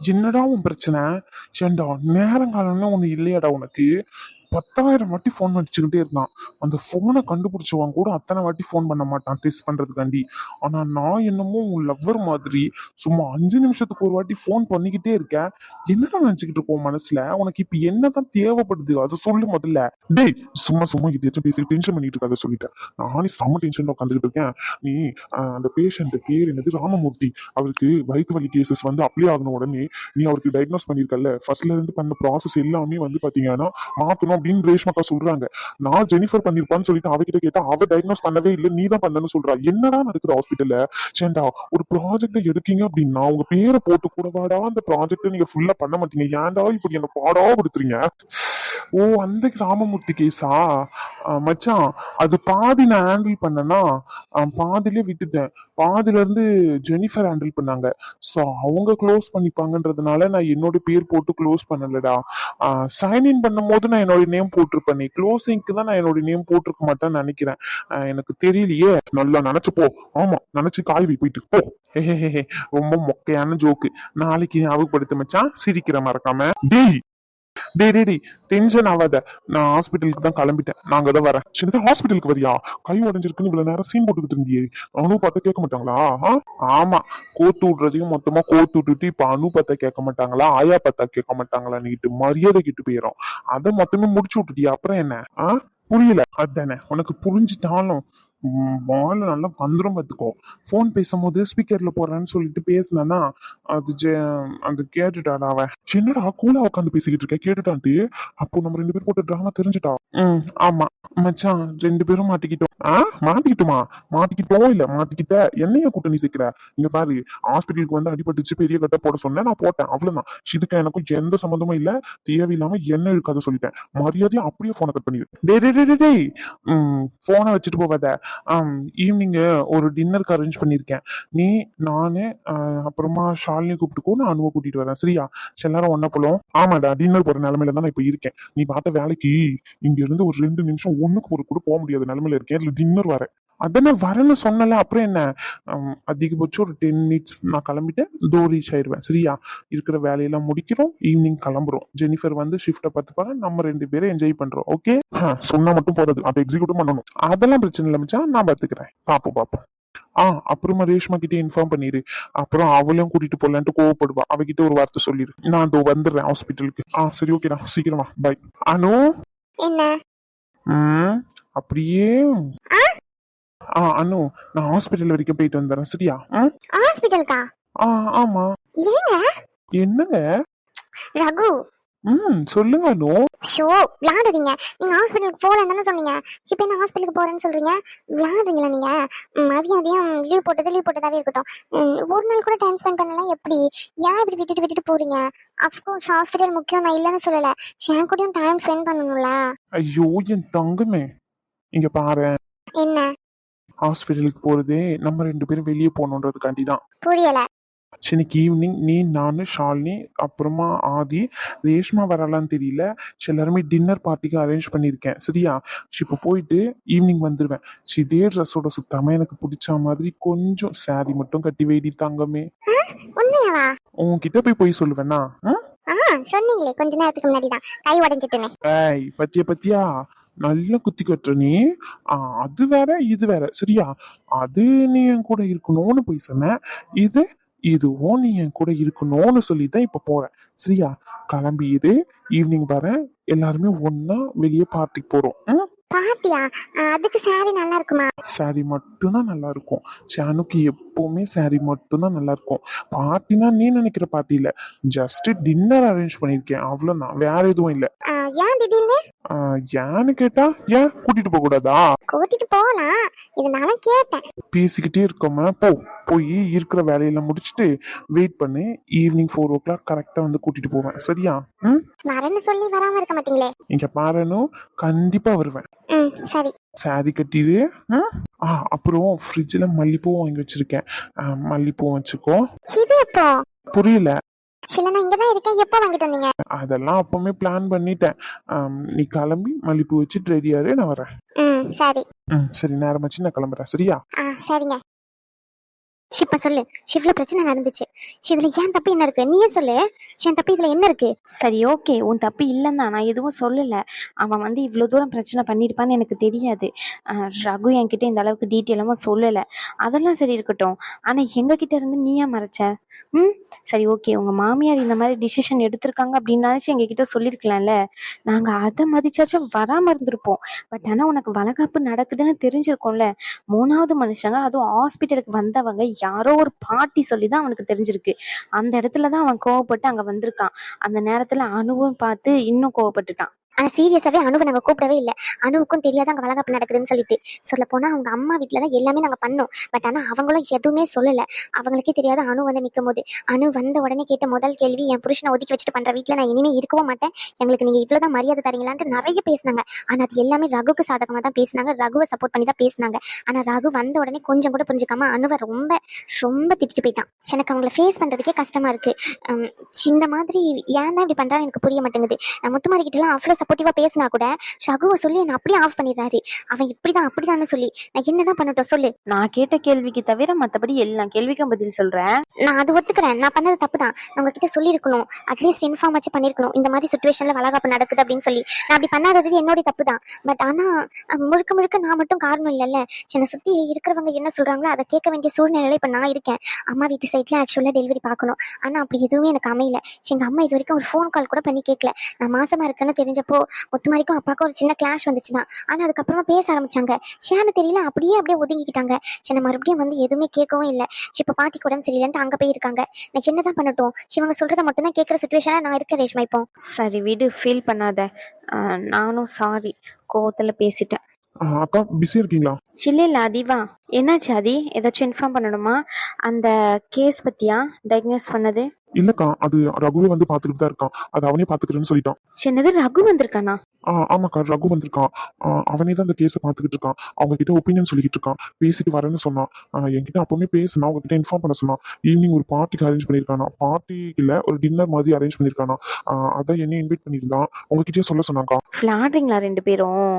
என்னடா உன் பிரச்சனை? ஏண்டா நேரங்காலம்னு ஒண்ணு இல்லையாடா உனக்கு. பத்தாயிரம் வாட்டி ஃபோன் அடிச்சுக்கிட்டே இருந்தான். அந்த ஃபோனை கண்டுபிடிச்சவன் கூட அத்தனை வாட்டி ஃபோன் பண்ண மாட்டான் டெஸ்ட் பண்றதுக்காண்டி. ஆனா நான் என்னமோ உன் லவ்வர் மாதிரி சும்மா அஞ்சு நிமிஷத்துக்கு ஒரு வாட்டி ஃபோன் பண்ணிக்கிட்டே இருக்கேன். என்னடா நினச்சிக்கிட்டு இருக்கோம் மனசுல? உனக்கு இப்ப என்னதான் தேவைப்படுது? அதை சொல்லு முதல்ல. டேய் சும்மா சும்மா கிட்டேச்சும் பேசி டென்ஷன் பண்ணிட்டு இருக்காத சொல்லிட்டேன் நானே செம்ம டென்ஷன் உட்காந்துக்கிட்டு இருக்கேன். நீ அந்த பேஷண்ட் பேர் என்னது? ராமமூர்த்தி. அவருக்கு வயிற்று வலி கேசஸ் வந்து அப்ளை ஆகணும் உடனே நீ அவருக்கு டயக்னோஸ் பண்ணிருக்கல ஃபர்ஸ்ட்ல இருந்து பண்ண ப்ராசஸ் எல்லாமே வந்து பார்த்தீங்கன்னா மாற்றணும் அப்படின்னு ரேஷ்மாக்கா சொல்றாங்க. நான் ஜெனிஃபர் பண்ணிருப்பான்னு சொல்லிட்டு அவகிட்ட கேட்டா அவ டயக்னோஸ் பண்ணவே இல்லை நீ தான் பண்ணனு சொல்றா. என்னடா நடக்குது ஹாஸ்பிட்டல்ல சேண்டா ஒரு ப்ராஜெக்ட் எடுக்கீங்க அப்படின்னா உங்க பேரை போட்டு கூடவாடா அந்த ப்ராஜெக்ட் நீங்க ஃபுல்லா பண்ண மாட்டீங்க. ஏன்டா இப்படி என்ன பாடா கொடுத்துறீங்க? ஓ அந்த ராமமூர்த்தி கேஸா மச்சான் அது பாதி நான் ஹேண்டில் பண்ணனா பாதிலே விட்டுட்டேன். பாதியில இருந்து ஜெனிஃபர் ஹேண்டில் பண்ணாங்க. ஸோ அவங்க க்ளோஸ் பண்ணிப்பாங்கன்றதுனால நான் என்னோட பேர் போட்டு க்ளோஸ் பண்ணலடா. சைன் இன் பண்ணும் போது நான் என்னோட நேம் போட்டிருப்பேன். க்ளோசிங்க்கு தான் நான் என்னோட நேம் போட்டிருக்க மாட்டேன்னு நினைக்கிறேன். ஆஹ் எனக்கு தெரியலையே. நல்லா நினைச்சு போ. ஆமா நினைச்சு காய்வி போயிட்டு போ. ஹே ரொம்ப மொக்கையான ஜோக்கு நாளைக்கு ஞாபகப்படுத்த மச்சான். சிரிக்கிற மறக்காம. டேய்! டேய் டேய் டேய் டென்ஷன் ஆகாத. நான் ஹாஸ்பிட்டலுக்கு தான் கிளம்பிட்டேன். நாங்க தான் வரேன். சின்னதா ஹாஸ்பிட்டலுக்கு வரியா? கை உடஞ்சிருக்குன்னு இவ்வளவு நேரம் சீன் போட்டுக்கிட்டு இருந்தியே. அனு பார்த்தா கேட்க மாட்டாங்களா? ஆமா. கோத்து விடுறதையும் மொத்தமா கோத்து விட்டுட்டு இப்ப அனு பார்த்தா கேட்க மாட்டாங்களா? ஆயா பார்த்தா கேட்க மாட்டாங்களா? நீட்டு மரியாதை கிட்டு போயிடும் அதை மொத்தமே முடிச்சு விட்டுட்டியா? அப்புறம் என்ன? ஆஹ் புரியல. அதானே. உனக்கு புரிஞ்சிட்டாலும் வாழ நல்லா வந்துரும் பார்த்துக்கோ ஃபோன் பேசும்போது ஸ்பீக்கர்ல போடுறேன்னு சொல்லிட்டு பேசினேன்னா அது ஜெ- அது கேட்டுட்டாடா அவன். என்னடா கூலா உட்காந்து பேசிக்கிட்டு இருக்க? கேட்டுட்டான்ட்டு அப்போ நம்ம ரெண்டு பேரும் போட்டு டிராமா தெரிஞ்சுட்டா? ம் ஆமா. மச்சான் ரெண்டு பேரும் மாட்டிக்கிட்டோம். ஆ? மாட்டிக்கிட்டுமா? மாட்டிக்கிட்டோம் இல்ல? மாட்டிக்கிட்ட? என்னைய கூட்டணி சேர்க்கிற? இங்க பாரு ஹாஸ்பிட்டலுக்கு வந்து அடிபட்டுச்சு பெரிய கட்ட போட சொன்னேன் நான் போட்டேன். அவ்வளவுதான். இதுக்கு எனக்கும் எந்த சம்மந்தமும் இல்ல. தேவையில்லாம என்ன இருக்காத சொல்லிட்டேன். மரியாதையா அப்படியே போனை கட் பண்ணிடு டேய் டேய், டேய் டேய், டேய். ம் போனை வச்சுட்டு போகாத. ஈவினிங் ஒரு டின்னருக்கு அரேஞ்ச் பண்ணியிருக்கேன் நீ நானு ஆஹ் அப்புறமா ஷாலினி கூப்பிட்டுக்கோ நான் அனுவை கூட்டிட்டு வரேன். சரியா? சரி, எல்லாரும் ஒன்னா போலாம். ஆமாடா டின்னர் போற நிலமையில தான் நான் இப்ப இருக்கேன். நீ பார்த்த வேலைக்கு இங்க இருந்து ஒரு ரெண்டு நிமிஷம் ஒண்ணுக்கு ஒரு கூட போக முடியாத நிலமையில இருக்கேன். இதுல டின்னர் வரேன். அதானே வரேன்னு சொன்னல அப்புறம் என்ன? அதிகபட்சம் ஒரு டென் மினிட்ஸ் நான் கிளம்பிட்டு டோ ரீச் ஆயிடுவேன் சரியா? இருக்கிற வேலையெல்லாம் முடிக்கிறோம். ஈவினிங் கிளம்புறோம். ஜெனிஃபர் வந்து ஷிஃப்ட்டை பார்த்துப்பாங்க. நம்ம ரெண்டு பேரும் என்ஜாய் பண்றோம். ஓகே சொன்னா மட்டும் போதாது. அதை எக்ஸிக்யூட் பண்ணணும். அதெல்லாம் பிரச்சனை இல்லை மச்சான். நான் பார்த்துக்கிறேன் பாப்போம் பாப்போம். ஆ அப்புறமா ரேஷ்மா கிட்ட இன்ஃபார்ம் பண்ணிடு அப்புறம் அவளையும் கூட்டிட்டு போலான்ட்டு கோவப்படுவா. அவகிட்ட ஒரு வார்த்தை சொல்லிடு நான் அதோ வந்துடுறேன் ஹாஸ்பிட்டலுக்கு ஆ சரி ஓகேடா சீக்கிரமா. பை அனு? என்ன? அப்படியே. ஆ அனு நான் ஹாஸ்பிட்டல் வரைக்கும் போயிட்டு வந்துடுறேன் சரியா? ஹாஸ்பிட்டலுக்கா ஆ ஆமா. ஏங்க? என்னங்க? ரகு. ம் சொல்லுங்க அனு. ஷோ விளாடுறீங்க நீங்க ஹாஸ்பிட்டலுக்கு தானே சொன்னீங்க. இப்போ என்ன ஹாஸ்பிட்டலுக்கு போறேன்னு சொல்றீங்க? விளாடுறீங்களா நீங்க? மரியாதையும் லீவ் போட்டது லீவ் போட்டதாவே இருக்கட்டும். ஒரு நாள் கூட டைம் ஸ்பெண்ட் பண்ணலாம் எப்படி? ஏன் இப்படி விட்டுட்டு விட்டுட்டு போறீங்க? அஃப்கோர்ஸ் ஹாஸ்பிட்டல் முக்கியம் நான் இல்லைன்னு சொல்லல. என் கூடயும் டைம் ஸ்பெண்ட் பண்ணணும்ல. ஐயோ என் தங்கமே. இங்க பாரு ஹாஸ்பிட்டலுக்கு போறதே நம்ம ரெண்டு பேரும் வெளியே போகணுன்றதுக்காண்டி தான் புரியல. இன்னைக்கு ஈவினிங் நீ நானு ஷாலினி அப்புறமா ஆதி ரேஷ்மா வரலான்னு தெரியல. சரி, எல்லாருமே டின்னர் பார்ட்டிக்கு அரேஞ்ச் பண்ணியிருக்கேன் சரியா? சரி, இப்போ போயிட்டு ஈவினிங் வந்துடுவேன் சரி, இதே ட்ரெஸ்ஸோட சுத்தாம எனக்கு பிடிச்ச மாதிரி கொஞ்சம் saree மட்டும் கட்டி வெடி தாங்கமே. உன்கிட்ட போய் போய் சொல்லுவேனா? ஆ சொன்னீங்களே. கொஞ்ச நேரத்துக்கு முன்னாடி தான் கை உடஞ்சிட்டுமே. பத்தியா பத்தியா? நல்லா குத்தி கொட்டுற நீ. அது வேற இது வேற. சரியா? அது நீ என் கூட இருக்கணும்னு போய் சொன்ன. இது இதுவும் நீ என் கூட இருக்கணும்னு சொல்லி தான் இப்ப போறேன் சரியா? கிளம்பிடு ஈவினிங் வரேன் எல்லாருமே ஒன்னா வெளியே பார்ட்டிக்கு போறோம். உம் பாத்தியா? அதுக்கு saree நல்லா இருக்குமா saree மட்டும்தான் நல்லா இருக்கும் ஷானுக்கு எப்பவுமே saree மட்டும்தான் நல்லா இருக்கும் பார்ட்டினா நீ நினைக்கிற பார்ட்டி இல்ல. ஜஸ்ட் டின்னர் அரேஞ்ச் பண்ணிருக்கேன். அவ்வளவுதான். வேற எதுவும் இல்ல. ஏன் திடீர்னு? ஏன்னு கேட்டா ஏன் கூட்டிட்டு போக கூடாதா? கூட்டிட்டு போகலாம் இருந்தாலும் கேட்டேன். பேசிக்கிட்டே இருக்கோம? போ போய் இருக்கிற வேலையெல்லாம் முடிச்சுட்டு வெயிட் பண்ணு. ஈவினிங் ஃபோர் ஓ கிளாக் கரெக்டா வந்து கூட்டிட்டு போவேன். சரியா? வரேன்னு சொல்லி வராம இருக்க மாட்டீங்களே? இங்க பாருன்னு கண்டிப்பா வருவேன். ம் சரி. சாரி கட்டிடு. ம்? ஆ அப்புறம் ஃப்ரிட்ஜில் மல்லிப்பூ வாங்கி வச்சிருக்கேன். மல்லிப்பூ வச்சுக்கோ. இது எப்போ? புரியல. சில நான் இங்கதான் இருக்கேன். எப்போ வாங்கிட்டு வந்தீங்க? அதெல்லாம் அப்பவுமே பிளான் பண்ணிட்டேன். நீ கிளம்பி மல்லிப்பூ வச்சுட்டு ரெடியாரு நான் வரேன். ம் சரி. ம் சரி நேரமாச்சு நான் கிளம்புறேன். சரியா? ஆ சரிங்க. இப்ப சொல்லு. இவ்வளவு பிரச்சனை நடந்துச்சு. சி, இதுல ஏன் தப்பு என்ன இருக்கு? நீயே சொல்லு. என் தப்பு இதுல என்ன இருக்கு? சரி ஓகே. உன் தப்பு இல்லைன்னா நான் எதுவும் சொல்லலை. அவன் வந்து இவ்வளோ தூரம் பிரச்சனை பண்ணியிருப்பான்னு எனக்கு தெரியாது. ரகு என்கிட்ட இந்த அளவுக்கு டீட்டெயிலாம சொல்லலை. அதெல்லாம் சரி இருக்கட்டும். ஆனால் எங்ககிட்ட இருந்து நீ ஏன் மறைச்ச? ம்? சரி ஓகே. உங்கள் மாமியார் இந்த மாதிரி டிசிஷன் எடுத்திருக்காங்க அப்படின்னாச்சும் எங்ககிட்ட சொல்லியிருக்கலாம்ல நாங்கள் அதை மதிச்சாச்சும் வராமல் இருந்திருப்போம். பட் ஆனால் உனக்கு வளகாப்பு நடக்குதுன்னு தெரிஞ்சிருக்கோம்ல. மூணாவது மனுஷங்க அதுவும் ஹாஸ்பிட்டலுக்கு வந்தவங்க யாரோ ஒரு பாட்டி சொல்லி தான் அவனுக்கு தெரிஞ்சிருக்கு. அந்த இடத்துல தான் அவன் கோவப்பட்டு அங்கே வந்திருக்கான். அந்த நேரத்துல அணுவும் பார்த்து இன்னும் கோவப்பட்டுட்டான். ஆனா சீரியஸாகவே அணுவை நாங்க கூப்பிடவே இல்லை. அணுவுக்கும் தெரியாத அங்க வளகாப்பு நடக்குதுன்னு சொல்லிட்டு. சொல்ல போனா அவங்க அம்மா வீட்டில் தான் எல்லாமே நாங்க பண்ணோம். பட் ஆனா அவங்களும் எதுவுமே சொல்லல. அவங்களுக்கே தெரியாத அணு வந்து நிற்கும் போது அணு வந்த உடனே கேட்ட முதல் கேள்வி என் புருஷனை ஒதுக்கி வச்சுட்டு பண்ற வீட்டில் நான் இனிமே இருக்கவும் மாட்டேன். எங்களுக்கு நீங்க இவ்வளவுதான் மரியாதை தரீங்களான்ட்டு நிறைய பேசினாங்க. ஆனா அது எல்லாமே ரகுக்கு சாதகமா தான் பேசினாங்க. ரகுவை சப்போர்ட் பண்ணி தான் பேசினாங்க. ஆனா ரகு வந்த உடனே கொஞ்சம் கூட புரிஞ்சுக்காம அணுவை ரொம்ப ரொம்ப திட்டிட்டு போயிட்டான். எனக்கு அவங்கள ஃபேஸ் பண்றதுக்கே கஷ்டமா இருக்கு. இந்த மாதிரி ஏன் தான் இப்படி பண்ணுறான்னு எனக்கு புரிய மாட்டேங்குது. நான் முத்துமாரிக்கிட்டலாம் கிட்ட அவ்வளோ சப்போர்ட்டிவா பேசினா கூட ரகுவை சொல்லி என்னை அப்படியே ஆஃப் பண்ணிடுறாரு. அவன் இப்படிதான் அப்படிதான்னு சொல்லி. நான் என்னதான் பண்ணட்டும் சொல்லு. நான் கேட்ட கேள்விக்கு தவிர மற்றபடி எல்லா கேள்விக்கும் பதில் சொல்றேன். நான் அது ஒத்துக்கிறேன். நான் பண்ணது தப்பு தான் நான் உங்ககிட்ட சொல்லியிருக்கணும். அட்லீஸ்ட் இன்ஃபார்ம் வச்சு பண்ணியிருக்கணும். இந்த மாதிரி சுச்சுவேஷன்ல வளகாப்பு நடக்குது அப்படின்னு சொல்லி. நான் அப்படி பண்ணாதது என்னோட தப்பு தான் பட் ஆனா அஹ், முழுக்க முழுக்க நான் மட்டும் காரணம் இல்லைல்ல. என்னை சுத்தி இருக்கிறவங்க என்ன சொல்றாங்களோ அதை கேட்க வேண்டிய சூழ்நிலையில இப்ப நான் இருக்கேன். அம்மா வீட்டு சைட்ல ஆக்சுவலா டெலிவரி பார்க்கணும். ஆனா அப்படி எதுவுமே எனக்கு அமையல. எங்க அம்மா இது வரைக்கும் ஒரு ஃபோன் கால் கூட பண்ணி கேட்கல. நான் மாசமா இருக்கேன்னு தெரிஞ்சப்போ முத்துமாரிக்கும் அப்பாவுக்கும் ஒரு சின்ன கிளாஷ் வந்துச்சு தான் ஆனா அதுக்கப்புறமா பேச ஆரம்பிச்சாங்க. ஷேன்னு தெரியல அப்படியே அப்படியே ஒதுங்கிக்கிட்டாங்க. சின்ன மறுபடியும் வந்து எதுவுமே கேட்கவும் இல்லை. இப்போ பாட்டிக்கு உடம்பு சரியில்லைன்ட்டு அங்கே போய் இருக்காங்க நான் என்னதான் பண்ணட்டும்? இவங்க சொல்றத மட்டும் தான் கேட்குற சுச்சுவேஷனாக நான் இருக்கேன் ரேஷ்மா இப்போ. சரி விடு ஃபீல் பண்ணாத. நானும் சாரி கோவத்துல பேசிட்டேன். அக்கா பிஸியா இருக்கீங்களா? சில்ல இல்ல அதிவா. என்னாச்சு அதி? ஏதாச்சும் இன்ஃபார்ம் பண்ணணுமா? அந்த கேஸ் பத்தியா? டயக்னோஸ் பண்ணது? இல்லக்கா அது ரகுவே வந்து பாத்துக்கிட்டு தான் இருக்கான். அது அவனே பாத்துக்கிறேன்னு சொல்லிட்டான். சின்னது ரகு வந்திருக்கானா? ஆமாக்கா ரகு வந்திருக்கான் அவனே தான் அந்த கேஸை பார்த்துக்கிட்டு இருக்கான். அவங்க கிட்ட ஒப்பீனியன் சொல்லிக்கிட்டு இருக்கான். பேசிட்டு வரேன்னு சொன்னான். என்கிட்ட அப்பவுமே பேசினா அவங்க கிட்ட இன்ஃபார்ம் பண்ண சொன்னான். ஈவினிங் ஒரு பார்ட்டிக்கு அரேஞ்ச் பண்ணியிருக்கானா? பார்ட்டி இல்ல ஒரு டின்னர் மாதிரி அரேஞ்ச் பண்ணியிருக்கானா? அதான் என்ன இன்வைட் பண்ணியிருந்தான். உங்ககிட்டயே சொல்ல சொன்னாக்கா விளாடுறீங்களா ரெண்டு பேரும்.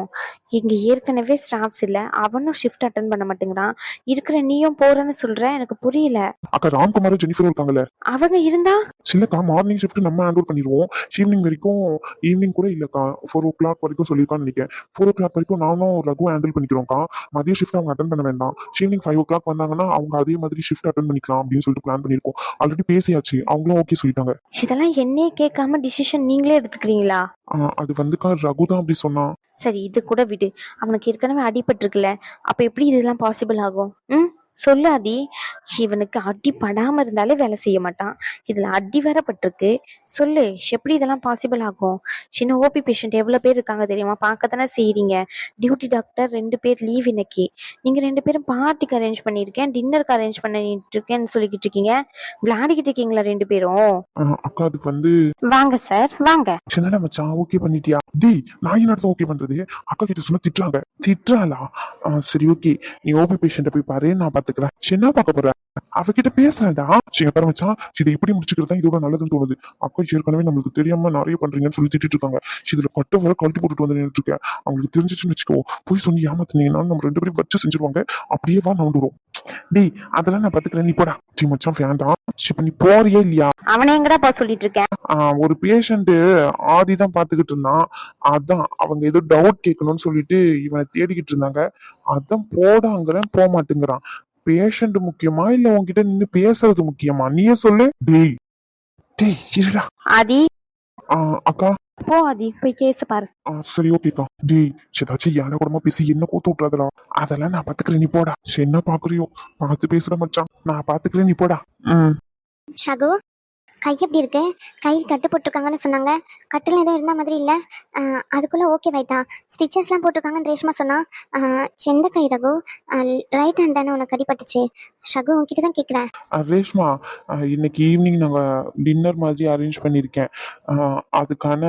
இங்க ஏற்கனவே ஸ்டாஃப்ஸ் இல்ல. அவனும் ஷிஃப்ட் அட்டன் பண்ண மாட்டேங்கிறான். இருக்கிற நீயும் போறேன்னு சொல்ற எனக்கு புரியல. அக்கா ராம்குமாரும் ஜெனிஃபரும் இருக்காங்கல்ல. அவங்க இருந்தா? இல்லக்கா மார்னிங் ஷிஃப்ட் நம்ம ஹேண்ட் பண்ணிடுவோம் ஈவினிங் வரைக்கும் ஈவினிங் கூட இல்லக்கா. ஃபோர் ஓ கிளாக் வரைக்கும் சொல்லியிருக்கான்னு நினைக்கிறேன். ஃபோர் ஓ கிளாக் வரைக்கும் நானும் ரகு ஹேண்டில் பண்ணிக்கிறோம்க்கா. மதிய ஷிஃப்ட் அவங்க அட்டன் பண்ண வேண்டாம். ஈவினிங் ஃபைவ் ஓ கிளாக் வந்தாங்கன்னா அவங்க அதே மாதிரி ஷிஃப்ட் அட்டன் பண்ணிக்கலாம் அப்படின்னு சொல்லிட்டு பிளான் பண்ணியிருக்கோம். ஆல்ரெடி பேசியாச்சு. அவங்களும் ஓகே சொல்லிட்டாங்க. இதெல்லாம் என்னையே கேட்காம டிசிஷன் நீங்களே எடுத்துக்கிறீங்களா? அது வந்துக்கா ரகு தான் அப்படி சொன்னான் சரி இது கூட விடு. அவனுக்கு ஏற்கனவே அடிபட்டிருக்குல்ல. அப்ப எப்படி இதெல்லாம் பாசிபிள் ஆகும்? ம்? சொல்லு அதி இவனுக்கு அடி படாம இருந்தாலே வேலை செய்ய மாட்டான். இதுல அடி வேற பட்டிருக்கு சொல்லு எப்படி இதெல்லாம் பாசிபிள் ஆகும்? சின்ன ஓபி பேஷண்ட் எவ்வளவு பேர் இருக்காங்க தெரியுமா? பார்க்கத்தானே செய்றீங்க. டியூட்டி டாக்டர் ரெண்டு பேர் லீவ் இன்னைக்கு. நீங்க ரெண்டு பேரும் பார்ட்டிக்கு அரேஞ்ச் பண்ணியிருக்கேன் டின்னருக்கு அரேஞ்ச் பண்ணிட்டு இருக்கேன்னு சொல்லிக்கிட்டு இருக்கீங்க. விளையாடிக்கிட்டு இருக்கீங்களா ரெண்டு பேரும்? அக்கா அதுக்கு வந்து வாங்க சார் வாங்க. சின்னடா மச்சான் ஓகே பண்ணிட்டியா? டேய் நான் என்ன ஓகே பண்றது? அக்கா கிட்ட சொன்னா திட்டுறாங்க. திட்டுறாளா? சரி ஓகே நீ ஓபி பேஷண்ட்டை போய் பாரு நான் பாத்துக்கிறேன் என்ன பார்க்க போற? அவகிட்ட பேசுறேன்டா. சரி மச்சான் இதை இப்படி முடிச்சுக்கிறது தான் இதோட நல்லதுன்னு தோணுது. அக்கா ஏற்கனவே நம்மளுக்கு தெரியாம நிறைய பண்றீங்கன்னு சொல்லி திட்டிட்டு இருக்காங்க. இதுல பட்ட வர கழட்டி போட்டுட்டு வந்து நின்னுட்டு இருக்கேன். அவங்களுக்கு தெரிஞ்சிச்சுன்னு வச்சுக்கோ. போய் சொல்லி ஏமாத்தினீங்கன்னா நம்ம ரெண்டு பேரும் வச்சு செஞ்சிருவாங்க. அப்படியே வா நவுண்டுரும் டேய் அதெல்லாம் நான் பாத்துக்கிறேன் நீ போடா. சரி மச்சான் வேண்டாம் இப்ப நீ போறியே இல்லையா? அவனை எங்கடா பா சொல்லிட்டு இருக்கேன் ஒரு பேஷண்ட் ஆதி தான் பாத்துக்கிட்டு இருந்தான். அதான் அவங்க ஏதோ டவுட் கேட்கணும்னு சொல்லிட்டு இவனை தேடிக்கிட்டு இருந்தாங்க. அதான் போடாங்கிறேன் போக மாட்டேங்கிறான் பேஷண்ட் முக்கியமா இல்ல உன்கிட்ட நின்னு பேசுறது முக்கியமா? நீயே சொல்லு. டேய் டேய் இருடா. ஆதி. ஆஹ் அக்கா. போ ஆதி. போய் கேஸ் பாரு. ஆஹ் சரி ஓகேக்கா டேய் ஏதாச்சும் யானை கூடமா பேசி என்ன கூத்து விட்டுறதுடா? அதெல்லாம் நான் பாத்துக்கிறேன். நீ போடா. சரி என்ன பாக்குறியோ? பார்த்து பேசுற மச்சான். நான் பாத்துக்கிறேன். நீ போடா. ம். ஷகு கை எப்படி இருக்கு? கை கட்டு போட்டிருக்காங்கன்னு சொன்னாங்க. கட்டில் எதுவும் இருந்த மாதிரி இல்லை. அதுக்குள்ளே ஓகே வைட்டா. ஸ்டிச்சஸ்லாம் போட்டிருக்காங்கன்னு ரேஷ்மா சொன்னால் செந்த எந்த கை ரகு. ரைட் ஹேண்ட் தானே உனக்கு அடிபட்டுச்சு. ஷகு உன்கிட்ட தான் கேட்குறேன் ரேஷ்மா இன்னைக்கு ஈவினிங் நாங்கள் டின்னர் மாதிரி அரேஞ்ச் பண்ணியிருக்கேன். அஹ் அதுக்கான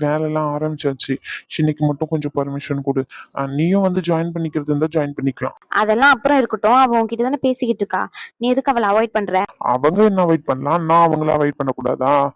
வேலைலாம் ஆரம்பிச்சாச்சு. இன்னைக்கு மட்டும் கொஞ்சம் பர்மிஷன் கொடு. நீயும் வந்து ஜாயின் பண்ணிக்கிறது இருந்தால் ஜாயின் பண்ணிக்கலாம். அதெல்லாம் அப்புறம் இருக்கட்டும். அவன் உன்கிட்ட தானே பேசிக்கிட்டு இருக்கா. நீ எதுக்கு அவளை அவாய்ட் பண்ற? அவங்க என்ன அவாய்ட் பண்ணலாம்? நான் அவங்கள அவாய்ட் பண்ணக்கூடாதா?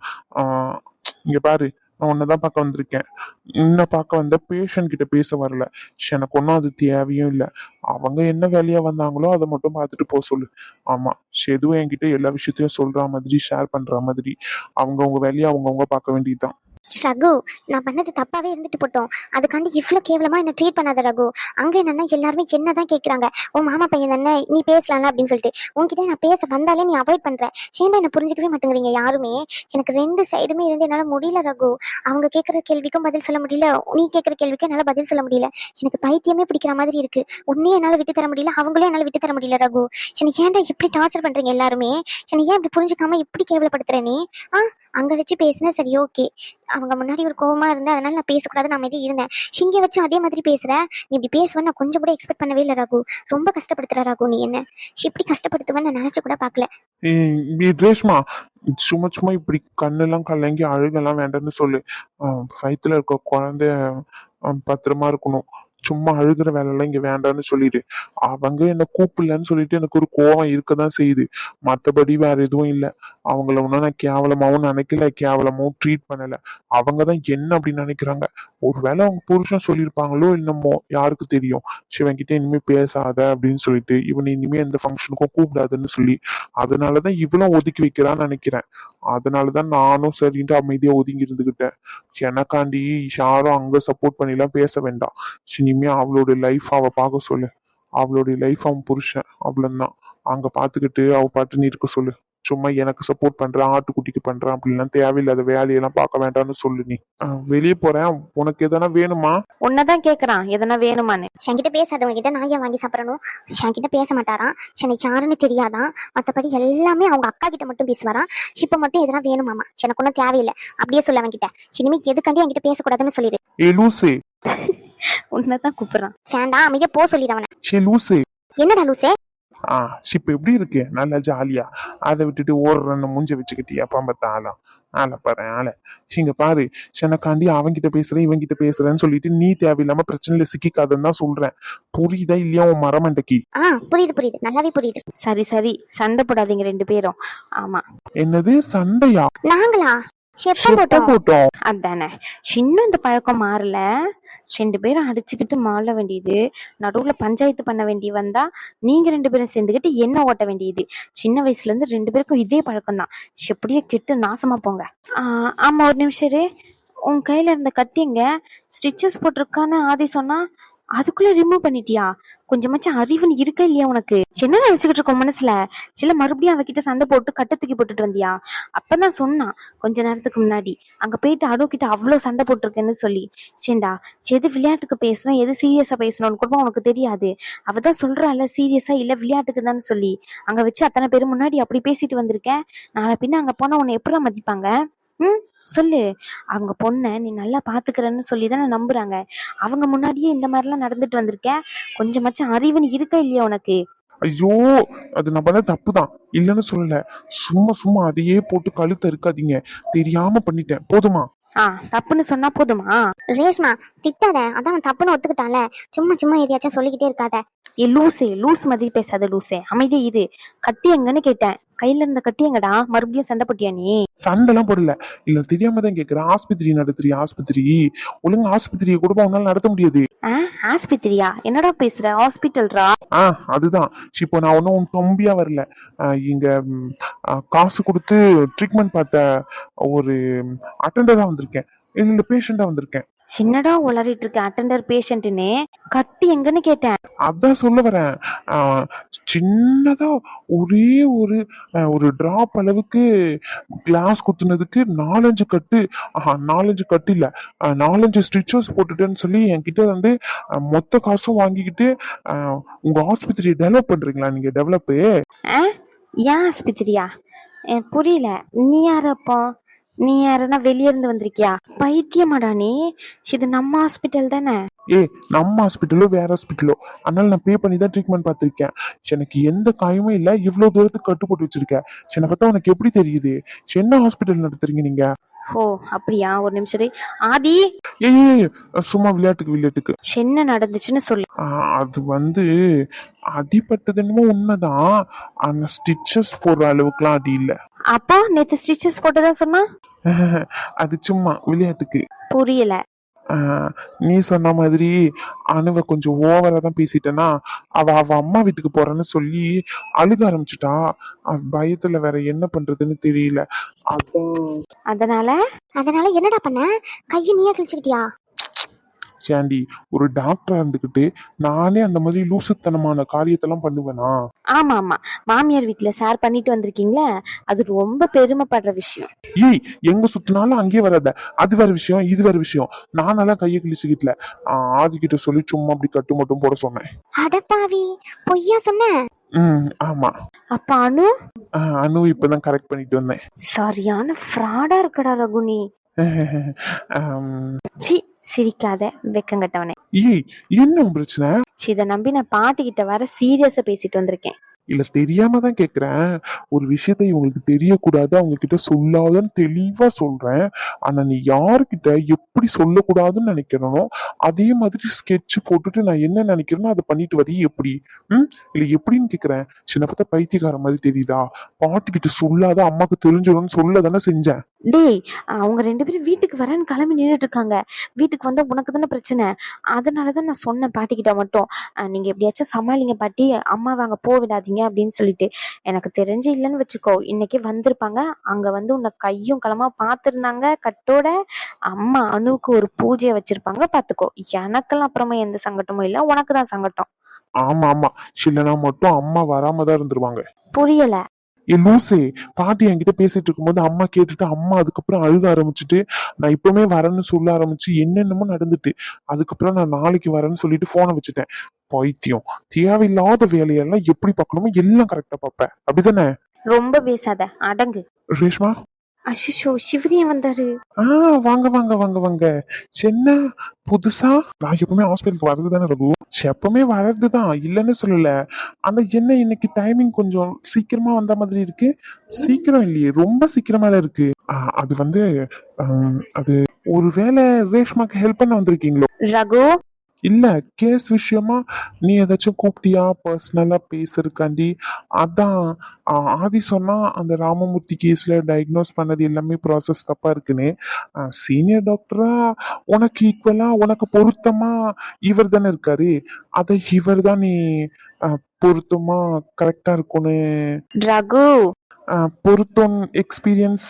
இங்க பாரு. நான் உன்னதான் பார்க்க வந்திருக்கேன். இன்னும் பார்க்க வந்த பேஷண்ட் கிட்ட பேச வரல. எனக்கு ஒன்றும் அது தேவையும் இல்லை. அவங்க என்ன வேலையாக வந்தாங்களோ அதை மட்டும் பார்த்துட்டு போக சொல்லு. ஆமா எதுவும் என்கிட்ட எல்லா விஷயத்தையும் சொல்கிற மாதிரி ஷேர் பண்ணுற மாதிரி. அவங்கவுங்க வேலையை அவங்கவுங்க பார்க்க வேண்டியதுதான். ரகு நான் பண்ணது தப்பாவே இருந்துட்டு போட்டோம். அதுக்காண்டி இவ்வளோ கேவலமா என்ன ட்ரீட் பண்ணாத ரகு. அங்க என்னன்னா எல்லாருமே என்னதான் கேட்குறாங்க உன் மாமா பையன் தானே நீ பேசலாம்ல அப்படின்னு சொல்லிட்டு. உன்கிட்ட நான் பேச வந்தாலே நீ அவாய்ட் பண்ற. சேண்டா என்ன புரிஞ்சுக்கவே மாட்டேங்கிறீங்க யாருமே? எனக்கு ரெண்டு சைடுமே இருந்து என்னால முடியல ரகு. அவங்க கேட்குற கேள்விக்கும் பதில் சொல்ல முடியல. நீ கேட்குற கேள்விக்கும் என்னால பதில் சொல்ல முடியல. எனக்கு பைத்தியமே பிடிக்கிற மாதிரி இருக்கு. உன்னே என்னால விட்டு தர முடியல அவங்களும் என்னால விட்டு தர முடியல ரகு. சரி ஏன்டா இப்படி டார்ச்சர் பண்றீங்க எல்லாருமே? சரி ஏன் இப்படி புரிஞ்சுக்காம இப்படி கேவலப்படுத்துற நீ? ஆ அங்க வச்சு பேசினா சரி ஓகே அவங்க முன்னாடி ஒரு கோவமாக இருந்தேன் அதனால நான் பேசக்கூடாது நான் இதே இருந்தேன். சிங்க வச்சு அதே மாதிரி பேசுற. நீ இப்படி பேசுவேன்னு நான் கொஞ்சம் கூட எக்ஸ்பெக்ட் பண்ணவே இல்லை ராகு. ரொம்ப கஷ்டப்படுத்துற ராகு நீ என்ன? எப்படி கஷ்டப்படுத்துவேன்னு நான் நினைச்சு கூட பார்க்கல. ரேஷ்மா சும்மா சும்மா இப்படி கண்ணெல்லாம் கலங்கி அழுகெல்லாம் வேண்டாம்னு சொல்லு. ஆஹ் இருக்க குழந்தை பத்திரமா இருக்கணும். சும்மா அழுகிற வேலையெல்லாம் இங்க வேண்டாம்னு சொல்லிடு அவங்க என்ன கூப்பிடலன்னு சொல்லிட்டு எனக்கு ஒரு கோவம் இருக்கதான் செய்யுது. மத்தபடி வேற எதுவும் இல்லை. அவங்கள ஒன்னும் நான் கேவலமாவும் நினைக்கல கேவலமாவும் ட்ரீட் பண்ணல. அவங்க தான் என்ன அப்படின்னு நினைக்கிறாங்க? ஒருவேளை அவங்க புருஷன் சொல்லியிருப்பாங்களோ என்னமோ யாருக்கு தெரியும்? சிவன்கிட்ட இனிமே பேசாத அப்படின்னு சொல்லிட்டு இவனை இனிமே எந்த ஃபங்க்ஷனுக்கும் கூப்பிடாதுன்னு சொல்லி அதனாலதான் இவளும் ஒதுக்கி வைக்கிறான்னு நினைக்கிறேன். அதனாலதான் நானும் சரின்ட்டு அமைதியா ஒதுங்கி இருந்துகிட்டேன். எனக்காண்டி யாரும் அங்க சப்போர்ட் பண்ணிலாம் பேச வேண்டாம். இனிமே அவளோட லைஃப் அவ பார்க்க சொல்லு. அவளுடைய லைஃப் அவன் புருஷன் அவ்வளவுதான். அங்க பாத்துக்கிட்டு அவ பாட்டுன்னு இருக்க சொல்லு. சும்மா எனக்கு சப்போர்ட் பண்றேன் ஆட்டுக்குட்டிக்கு பண்றேன் அப்படின்லாம் தேவையில்லாத வேலையெல்லாம் பார்க்க வேண்டாம்னு சொல்லு நீ. வெளியே போறேன். உனக்கு எதனா வேணுமா? உன்னதான் கேக்குறான். எதனா வேணுமான்னு. என்கிட்ட பேசாதவங்க கிட்ட நான் ஏன் வாங்கி சாப்பிடணும்? என்கிட்ட பேச மாட்டாராம். எனக்கு யாருன்னு தெரியாதான். மற்றபடி எல்லாமே அவங்க அக்கா கிட்ட மட்டும் பேசுவாராம். இப்போ மட்டும் எதனா வேணுமாமா எனக்கு ஒன்றும் தேவையில்லை. அப்படியே சொல்ல அவன்கிட்ட. இனிமே எதுக்காண்டி என்கிட்ட பேசக்கூடாதுன்னு சொல்லிடு ஏ லூசு. உன்னதான் கூப்பிடுறான். வேண்டாம் அமைதியா போ சொல்லிடு அவனை. ஏ லூசு. என்னடா லூசே? ஆ இப்ப எப்படி இருக்கு? நல்லா ஜாலியா. அதை விட்டுட்டு ஓடுறன்னு மூஞ்ச வச்சுக்கிட்டியா பம்பத்தாலாம் ஆளை? பாரு ஆளை. இங்க பாரு. எனக்காண்டி அவன்கிட்ட பேசுறேன் இவன்கிட்ட பேசுறேன்னு சொல்லிட்டு நீ தேவையில்லாம பிரச்சனையில சிக்கிக்காதுன்னு தான் சொல்றேன். புரியுதா இல்லையா உன் மரமண்டைக்கு? ஆ புரியுது புரியுது. நல்லாவே புரியுது. சரி சரி. சண்டை போடாதீங்க ரெண்டு பேரும். ஆமா. என்னது? சண்டையா? நாங்களா? செப்ப அதானே. இன்னும் இந்த பழக்கம் மாறல. ரெண்டு பேரும் அடிச்சுக்கிட்டு மாள வேண்டியது. நடுவுல பஞ்சாயத்து பண்ண வேண்டி வந்தா நீங்க ரெண்டு பேரும் சேர்ந்துக்கிட்டு என்ன ஓட்ட வேண்டியது? சின்ன வயசுல இருந்து ரெண்டு பேருக்கும் இதே பழக்கம் தான் எப்படியோ கெட்டு நாசமா போங்க. ஆஹ் ஆமா ஒரு நிமிஷம். உன் கையில இருந்த கட்டிங்க. ஸ்டிச்சஸ் போட்டிருக்கான்னு ஆதி சொன்னா அதுக்குள்ள ரிமூவ் பண்ணிட்டியா? கொஞ்சமாச்சும் அறிவுன்னு இருக்கா இல்லையா உனக்கு? என்ன நினைச்சுக்கிட்டு இருக்கோம் மனசுல. சில மறுபடியும் அவகிட்ட சண்டை போட்டு கட்டை தூக்கி போட்டுட்டு வந்தியா? அப்பதான் சொன்னான் கொஞ்ச நேரத்துக்கு முன்னாடி. அங்க போயிட்டு அடோ கிட்ட அவ்வளவு சண்டை போட்டிருக்கேன்னு சொல்லி. சேண்டா எது விளையாட்டுக்கு பேசணும்? எது சீரியஸா பேசணும்னு கூட உனக்கு தெரியாது. அவ தான் சொல்றாள் சீரியஸா இல்ல விளையாட்டுக்கு தான் சொல்லி. அங்க வச்சு அத்தனை பேர் முன்னாடி அப்படி பேசிட்டு வந்திருக்கேன். நாளை பின்ன அங்க போனா உன்னை எப்படா மதிப்பாங்க? ம்? சொல்லு அவங்க பொண்ணை நீ நல்லா பாத்துக்கிறன்னு சொல்லி தானே நம்புறாங்க. அவங்க முன்னாடியே இந்த மாதிரிலாம் நடந்துட்டு வந்திருக்க? கொஞ்சமாச்சும் அறிவுன்னு இருக்கா இல்லையா உனக்கு? ஐயோ அது நம்ம தான் தப்பு தான் இல்லைன்னு சொல்லல. சும்மா சும்மா அதையே போட்டு கழுத்த இருக்காதீங்க தெரியாம பண்ணிட்டேன். போதுமா? ஆ தப்புன்னு சொன்னா போதுமா? ரேஷ்மா திட்டாத. அதான் அவன் தப்புன்னு ஒத்துக்கிட்டான்ல. சும்மா சும்மா எதையாச்சும் சொல்லிக்கிட்டே இருக்காத. ஏ லூசே லூஸ் மாதிரி பேசாத லூசே. அமைதியா இரு. கட்டி எங்கன்னு கேட்டேன். கையில இருந்த கட்டி எங்கடா? மறுபடியும் சண்டை போட்டியா நீ? சண்டைலாம் போடல. இல்ல தெரியாம தான் கேக்குறேன். ஆஸ்பத்திரி நடத்துறியா ஆஸ்பத்திரி? ஒழுங்கா ஆஸ்பத்திரியை கூட உன்னால நடத்த முடியாது. ஆ ஆஸ்பத்திரியா? என்னடா பேசுற? ஹாஸ்பிட்டல்ரா? ஆ அதுதான். இப்போ நான் ஒன்றும் உன் தம்பியா வரல. இங்க ம், ஆ, காசு கொடுத்து ட்ரீட்மெண்ட் பார்த்த ஒரு அட்டண்டரா வந்திருக்கேன். இல்ல பேஷண்டா வந்திருக்கேன். சின்னடா உளறிட்டு இருக்க அட்டெண்டர் பேஷண்ட்னு கட்டி எங்கன்னு கேட்டேன். அதான் சொல்ல வரேன். சின்னதா ஒரே ஒரு ஒரு டிராப் அளவுக்கு கிளாஸ் குத்துனதுக்கு நாலஞ்சு கட்டு நாலஞ்சு கட்டு இல்ல நாலஞ்சு ஸ்டிச்சஸ் போட்டுட்டேன்னு சொல்லி என்கிட்ட வந்து மொத்த காசும் வாங்கிக்கிட்டு உங்க ஆஸ்பத்திரியை டெவலப் பண்றீங்களா? நீங்க டெவலப்பு ஏன் ஆஸ்பத்திரியா? புரியல. நீ யாரு அப்போ? நீ யாருன்னா வெளிய இருந்து வந்திருக்கியா? பைத்தியமாடா நீ. இது நம்ம ஹாஸ்பிட்டல் தானே. ஏ நம்ம ஹாஸ்பிட்டலோ வேற ஹாஸ்பிட்டலோ அதனால நான் பே பண்ணி தான் ட்ரீட்மெண்ட் பார்த்துருக்கேன். எனக்கு எந்த காயமும் இல்லை இவ்வளோ தூரத்துக்கு கட்டு போட்டு வச்சிருக்கேன் என்னை பார்த்தா உனக்கு எப்படி தெரியுது? என்ன ஹாஸ்பிட்டல் நடத்துறீங்க நீங்க? ஓ அப்படியா? ஒரு நிமிஷம் இரு. ஆதி? ஏய் ஏய், ஏய், சும்மா விளையாட்டுக்கு விளையாட்டுக்கு. என்ன நடந்துச்சுன்னு சொல்லு. அது வந்து அடிபட்டது என்னமோ உண்மைதான். ஆனா ஸ்டிச்சஸ் போடுற அளவுக்குலாம் அடி இல்ல. அப்பா நேத்து ஸ்டிச்சஸ் போட்டதா சொன்னா? அது சும்மா விளையாட்டுக்கு. புரியல. நீ சொன்ன மாதிரி அணுவை கொஞ்சம் ஓவரா தான் பேசிட்டேன்னா அவ அவ அம்மா வீட்டுக்கு போறேன்னு சொல்லி அழுக ஆரம்பிச்சிட்டா. அவ பயத்துல வேற என்ன பண்றதுன்னு தெரியல. அதான். அதனால? அதனால என்னடா பண்ண? கையை நீயே கிழிச்சுக்கிட்டியா? சாண்டி ஒரு டாக்டரா இருந்துகிட்டு நானே அந்த மாதிரி லூசுத்தனமான காரியத்தெல்லாம் பண்ணுவேனா? ஆமா ஆமா மாமியார் வீட்ல சார் பண்ணிட்டு வந்திருக்கீங்களே அது ரொம்ப பெருமைப்படுற விஷயம். ஏய் எங்க சுத்தினாலும் அங்கேயே வராத. அது வேற விஷயம் இது வேற விஷயம். நானெல்லாம் கையை கிழிச்சுக்கிட்டல. ஆதிக்கிட்ட சொல்லி சும்மா அப்படி கட்டு மட்டும் போட சொன்னேன். அடப்பாவி பொய்யா சொன்ன? ம் ஆமா. அப்ப அனு? அனு இப்பதான் கரெக்ட் பண்ணிட்டு வந்தேன். சரியான ஃப்ராடா இருக்கடா ரகுனி சி சிரிக்காத வெக்கங்கட்டவனே. ஏய் என்ன பிரச்சனை? இதை நம்பி நான் பாட்டிக்கிட்ட வர சீரியஸா பேசிட்டு வந்திருக்கேன். இல்ல தெரியாம தான் கேக்குறேன். ஒரு விஷயத்த இவங்களுக்கு தெரியக்கூடாது அவங்க கிட்ட சொல்லாதன்னு தெளிவா சொல்றேன். ஆனா நீ யாருக்கிட்ட எப்படி சொல்லக்கூடாதுன்னு நினைக்கிறனோ அதே மாதிரி ஸ்கெட்ச் போட்டுட்டு நான் என்ன நினைக்கிறேனோ அதை பண்ணிட்டு வரி எப்படி? ம்? இல்ல எப்படின்னு கேக்குறேன். சின்ன பார்த்தா பைத்தியக்கார மாதிரி தெரியுதா? பாட்டுக்கிட்ட சொல்லாத அம்மாக்கு தெரிஞ்சிடும்னு சொல்ல தானே செஞ்சேன். டேய் அவங்க ரெண்டு பேரும் வீட்டுக்கு வரேன்னு கிளம்பி நின்றுட்டு இருக்காங்க. வீட்டுக்கு வந்தா உனக்கு தானே பிரச்சனை. அதனாலதான் நான் சொன்னேன் பாட்டிக்கிட்ட மட்டும். நீங்க எப்படியாச்சும் சமாளிங்க பாட்டி. அம்மா வாங்க போக விடாதீங்க. அப்படின்னு சொல்லிட்டு. எனக்கு தெரிஞ்சு இல்லைன்னு வச்சுக்கோ. இன்னைக்கு வந்திருப்பாங்க. அங்க வந்து உன்னை கையும் களமா பார்த்திருந்தாங்க. கட்டோட அம்மா அணுவுக்கு ஒரு பூஜையை வச்சிருப்பாங்க. பாத்துக்கோ எனக்கெல்லாம் அப்புறமா எந்த சங்கட்டமும் இல்லை. உனக்கு தான் சங்கட்டம். ஆமா ஆமா. சில்லனா மட்டும் அம்மா வராம தான் இருந்துருவாங்க. புரியல. ஏ லூசே பாட்டி என்கிட்ட பேசிட்டு இருக்கும்போது அம்மா கேட்டுட்டு அம்மா அதுக்கப்புறம் அழுக ஆரம்பிச்சுட்டு நான் இப்பவுமே வரேன்னு சொல்ல ஆரம்பிச்சு என்னென்னமோ நடந்துட்டு அதுக்கப்புறம் நான் நாளைக்கு வரேன்னு சொல்லிட்டு போனை வச்சுட்டேன். பைத்தியம். தேவையில்லாத வேலையெல்லாம் எப்படி பார்க்கணுமோ எல்லாம் கரெக்டா பார்ப்பேன். அப்படிதானே? ரொம்ப பேசாத அடங்கு. ரேஷ்மா? அஷிஷோ சிவரியா வந்தாரு. ஆ வாங்க வாங்க வாங்க வாங்க. என்ன புதுசா? நான் எப்பவுமே ஹாஸ்பிட்டலுக்கு வர்றது தானே ரகு? எப்பவுமே வர்றது தான். இல்லைன்னு சொல்லல. ஆனா என்ன இன்னைக்கு டைமிங் கொஞ்சம் சீக்கிரமா வந்த மாதிரி இருக்கு? சீக்கிரம் இல்லையே ரொம்ப சீக்கிரமா இருக்கு. அது வந்து அது ஒருவேளை ரேஷ்மாக்கு ஹெல்ப் பண்ண வந்திருக்கீங்களோ? ரகு? இல்ல கேஸ் விஷயமா நீ ஏதாச்சும் கூப்பிட்டியா? பர்சனலா பேசுறதுக்காண்டி. அதான் ஆதி சொன்னா அந்த ராமமூர்த்தி கேஸ்ல டயக்னோஸ் பண்ணது எல்லாமே ப்ராசஸ் தப்பா இருக்குன்னு. சீனியர் டாக்டரா உனக்கு ஈக்குவலா உனக்கு பொருத்தமா இவர் தானே இருக்காரு. அதை இவர் தான் நீ பொருத்தமா கரெக்டா இருக்கும்னு. ரகு. பொருத்தம் எக்ஸ்பீரியன்ஸ்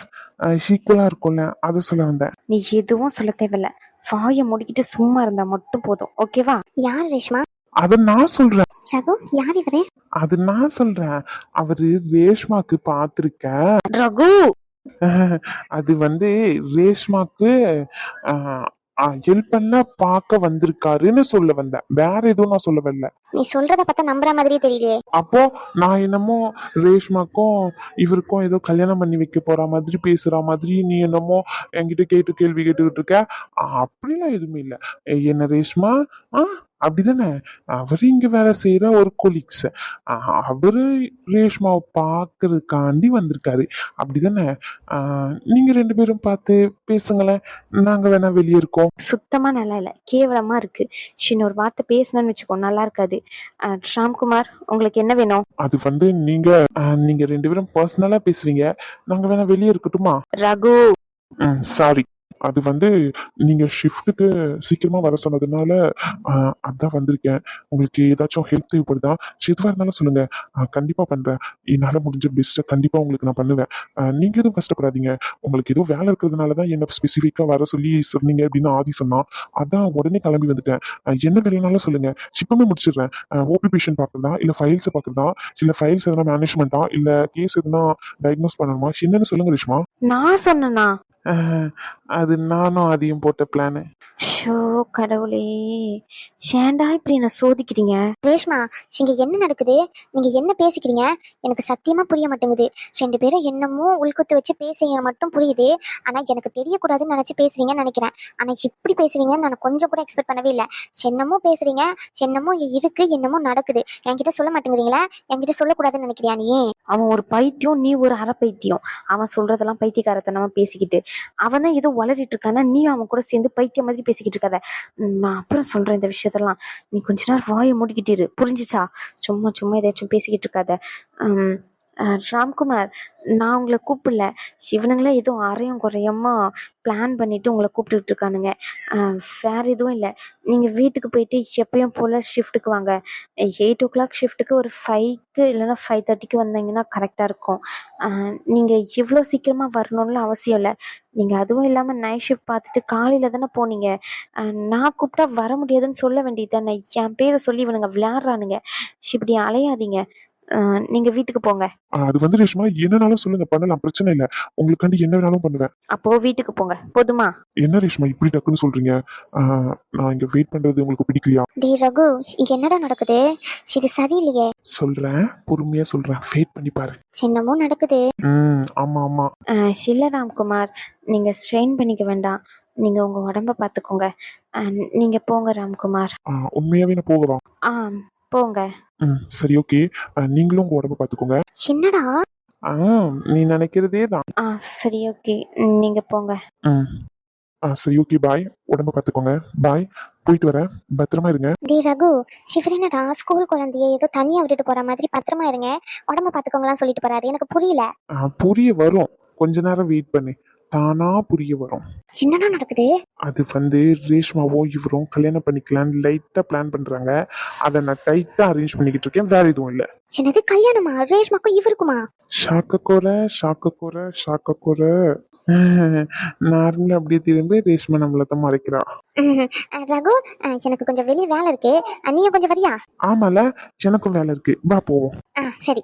ஈக்குவலா இருக்கும்ல அதை சொல்ல வந்தேன். நீ எதுவும் சொல்ல தேவையில்ல. வாயை மூடிக்கிட்டு சும்மா இருந்தா மட்டும் போதும். ஓகேவா யார் ரேஷ்மா? அதை நான் சொல்றேன். ரகு யார் இவரு? அது நான் சொல்றேன். அவரு ரேஷ்மாக்கு பார்த்திருக்கேன் ரகு! அது வந்து ரேஷ்மாக்கு ஹெல்ப் பண்ண பார்க்க வந்திருக்காருன்னு சொல்ல வந்தேன். வேற எதுவும் நான் சொல்ல வரல. நீ சொல்றத பார்த்தா நம்புற மாதிரியே தெரியலையே. அப்போ நான் என்னமோ ரேஷ்மாக்கும் இவருக்கும் ஏதோ கல்யாணம் பண்ணி வைக்க போற மாதிரி பேசுற மாதிரி நீ என்னமோ என்கிட்ட கேட்டு கேள்வி கேட்டுக்கிட்டு இருக்க. அப்படிலாம் எதுவுமே இல்லை. என்ன ரேஷ்மா? ஆ அப்படிதானே? அவரு இங்க வேலை செய்யற ஒரு கொலீக்ஸ் அவரு ரேஷ்மாவை பார்க்கறதுக்காண்டி வந்திருக்காரு. அப்படிதானே? நீங்க ரெண்டு பேரும் பார்த்து பேசுங்களேன். நாங்க வேணா வெளியே இருக்கோம். சுத்தமா நல்லா இல்ல. கேவலமா இருக்கு. சின்ன ஒரு வார்த்தை பேசணும்னு வச்சுக்கோ நல்லா இருக்காது. ஷாம்குமார் உங்களுக்கு என்ன வேணும்? அது வந்து நீங்க நீங்க ரெண்டு பேரும் பர்சனலா பேசுறீங்க. நாங்க வேணா வெளியே இருக்கட்டுமா? ரகு. சாரி அது வந்து நீங்க ஷிஃப்ட்டுக்கு சீக்கிரமா வர சொன்னதுனால அதான் வந்திருக்கேன். உங்களுக்கு ஏதாச்சும் ஹெல்ப் தேவைப்படுதா? எதுவாக இருந்தாலும் சொல்லுங்க. கண்டிப்பா பண்றேன். என்னால முடிஞ்ச பெஸ்ட்டை கண்டிப்பா உங்களுக்கு நான் பண்ணுவேன். நீங்க எதுவும் கஷ்டப்படாதீங்க. உங்களுக்கு எதுவும் வேலை இருக்கிறதுனால தான் என்ன ஸ்பெசிஃபிக்கா வர சொல்லி சொன்னீங்க அப்படின்னு ஆதி சொன்னான் அதான் உடனே கிளம்பி வந்துட்டேன். என்ன வேலைனாலும் சொல்லுங்க. இப்பவுமே முடிச்சிடுறேன். ஓபி பேஷன் பார்க்கறதா? இல்ல ஃபைல்ஸ் பார்க்கறதா? இல்ல ஃபைல்ஸ் எதனா மேனேஜ்மெண்ட்டா இல்ல கேஸ் எதனா டயக்னோஸ் பண்ணணுமா? என்னன்னு சொல்லுங்க ரிஷ்மா. நான் சொன்னா அது நானும் அதையும் போட்ட பிளானு ஷோ கடவுளே. சேண்டா இப்படி என்ன சோதிக்கிறீங்க? ரேஷ்மா இங்க என்ன நடக்குது? நீங்க என்ன பேசிக்கிறீங்க? எனக்கு சத்தியமா புரிய மாட்டேங்குது. ரெண்டு பேரும் என்னமோ உள்குத்து வச்சு பேசுறீங்க மட்டும் புரியுது. ஆனா எனக்கு தெரியக்கூடாதுன்னு நினைச்சு பேசுறீங்கன்னு நினைக்கிறேன். ஆனா இப்படி பேசுறீங்கன்னு நான் கொஞ்சம் கூட எக்ஸ்பெக்ட் பண்ணவே இல்லை. என்னமோ பேசுறீங்க என்னமோ இருக்கு என்னமோ நடக்குது. என்கிட்ட சொல்ல மாட்டேங்கிறீங்களா? என்கிட்ட சொல்லக்கூடாதுன்னு நினைக்கிறியா நீ? அவன் ஒரு பைத்தியம் நீ ஒரு அரை பைத்தியம் அவன் சொல்றதெல்லாம் பைத்தியக்காரத்தனமா பேசிக்கிட்டு அவன் தான் ஏதோ வளரிட்டு இருக்கானா நீ அவன் கூட சேர்ந்து பைத்தியம் மாதிரி பேசிக்கிட்டு இருக்காத நான் அப்புறம் சொல்கிறேன் இந்த விஷயத்தெல்லாம். நீ கொஞ்ச நேரம் வாயை மூடிக்கிட்டு இரு. சும்மா சும்மா ஏதாச்சும் பேசிக்கிட்டு இருக்காத ராம்குமார் நான் உங்களை கூப்பிடல. இவனுங்களே ஏதோ அரையும் குறையமா? பிளான் பண்ணிட்டு உங்களை கூப்பிட்டுக்கிட்டு இருக்கானுங்க. வேற எதுவும் இல்லை. நீங்கள் வீட்டுக்கு போயிட்டு எப்பயும் போல் ஷிஃப்ட்டுக்கு வாங்க. எயிட் ஓ கிளாக் ஷிஃப்ட்டுக்கு ஒரு ஃபைவ்க்கு இல்லைன்னா ஃபைவ் தேர்ட்டிக்கு வந்தீங்கன்னா கரெக்டாக இருக்கும். நீங்கள் இவ்வளோ சீக்கிரமாக வரணும்னு அவசியம் இல்லை. நீங்கள் அதுவும் இல்லாமல் நைட் ஷிஃப்ட் பார்த்துட்டு காலையில் தானே போனீங்க. நான் கூப்பிட்டா வர முடியாதுன்னு சொல்ல வேண்டியது தானே? என் பேரை சொல்லி இவனுங்க விளையாடுறானுங்க. இப்படி அலையாதீங்க. நீங்க வீட்டுக்கு போங்க. அது வந்து ரேஷ்மா என்னனாலும் சொல்லுங்க பண்ணலாம் பிரச்சனை இல்ல. உங்களுக்காண்டி என்ன வேணாலும் பண்ணுவேன். அப்போ வீட்டுக்கு போங்க. போதுமா? என்ன ரேஷ்மா இப்படி டக்குன்னு சொல்றீங்க? நான் இங்க வெயிட் பண்றது உங்களுக்கு பிடிக்கலையா? டே ரகு இங்க என்னடா நடக்குது? இது சரியில்லையே. சொல்றேன் பொறுமையா சொல்றேன். வெயிட் பண்ணி பாரு. என்னமோ நடக்குது. ம் ஆமா ஆமா. ஆஹ் இல்ல ராம்குமார் நீங்க ஸ்ட்ரெயின் பண்ணிக்க வேண்டாம். நீங்க உங்க உடம்ப பார்த்துக்கோங்க ஆஹ் நீங்க போங்க ராம்குமார். ஆஹ், உண்மையாவே நான் போகவா? ஆ போங்க. ம் சரி ஓகே. நீங்களும் உங்க உடம்ப பாத்துக்கோங்க. என்னடா ஆ நீ நினைக்கிறதே தான். ஆ சரி ஓகே. நீங்க போங்க. ம். ஆ சரி ஓகே பாய். உடம்ப பாத்துக்கோங்க. பாய். போயிட்டு வரேன். பத்திரமா இருங்க. டே ரகு சிவர் என்னடா? ஸ்கூல் குழந்தைய ஏதோ தனியா விட்டுட்டு போற மாதிரி. பத்திரமா இருங்க. உடம்ப பாத்துக்கோங்களாம் சொல்லிட்டு போறாரு. எனக்கு புரியல. ஆ, புரிய வரும். கொஞ்ச நேரம் வெயிட் பண்ணு. தானா புரிய வரும். என்னடா நடக்குது? அது வந்து ரேஷ்மாவும் இவரும் கல்யாணம் பண்ணிக்கலான்னு லைட்டா பிளான் பண்றாங்க. அதை நான் டைட்டா அரேஞ்ச் பண்ணிக்கிட்டு இருக்கேன். வேற எதுவும் இல்ல. என்னது கல்யாணமா? ரேஷ்மாக்கும் இவருக்குமா? ஷாக்க கோர ஷாக்க கோர ஷாக்க கோர நார்மலா அப்படியே திரும்பி ரேஷ்மா நம்மள தான் மறைக்கிறா. ரகு எனக்கு கொஞ்சம் வெளியே வேலை இருக்கு. நீயும் கொஞ்சம் வரியா? ஆமால எனக்கும் வேலை இருக்கு. வா போவோம். சரி.